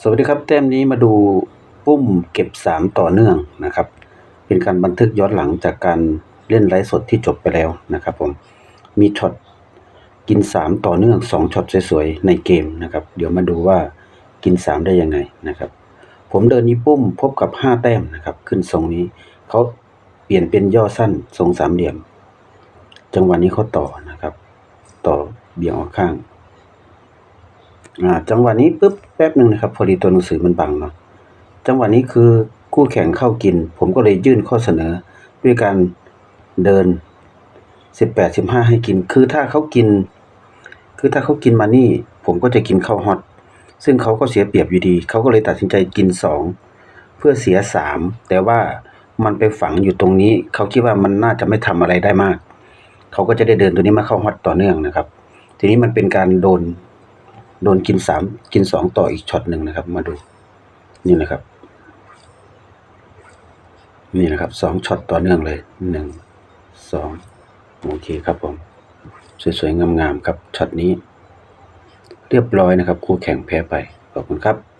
สวัสดีครับแต้มนี้มาดูปุ้มเก็บสามต่อเนื่องนะครับ เป็นการบันทึกย้อนหลังจากการเล่นไลฟ์สดที่จบไปแล้วนะครับผมมีช็อตกินสามต่อเนื่องสองช็อตสวยๆในเกมนะครับ เดี๋ยวมาดูว่ากินสามได้ยังไงนะครับ ผมเดินนี้ปุ้มพบกับห้าแต้มนะครับ ขึ้นทรงนี้เขาเปลี่ยนเป็นย่อสั้นทรงสามเหลี่ยม จังหวะนี้เขาต่อนะครับ ต่อเบี่ยงออกข้าง อ่าจังหวะนี้ปุ๊บแป๊บหนึ่งนะครับ พอดีตัวหนังสือมันบังเนาะจังหวะนี้คือคู่แข่งเข้ากิน ผมก็เลยยื่นข้อเสนอ ด้วยการเดินสิบแปดสิบห้าให้กิน คือถ้าเขากิน คือถ้าเขากินมานี่ ผมก็จะกินข้าวฮอตซึ่งเขาก็เสียเปรียบอยู่ดี เขาก็เลยตัดสินใจกินสองเพื่อเสียสามแต่ว่ามันไปฝังอยู่ตรงนี้ เขาคิดว่ามันน่าจะไม่ทำอะไรได้มาก เขาก็จะได้เดินตัวนี้มาเข้าฮอตต่อเนื่องนะครับ ทีนี้มันเป็นการโดน โดนกินสามกินสองต่ออีกช็อตหนึ่งนะครับ มาดู นี่นะครับ นี่นะครับสองช็อตต่อเนื่องเลยหนึ่งสองโอเคครับผม สวยๆงามๆครับช็อตนี้ เรียบร้อยนะครับ คู่แข่งแพ้ไปขอบคุณครับ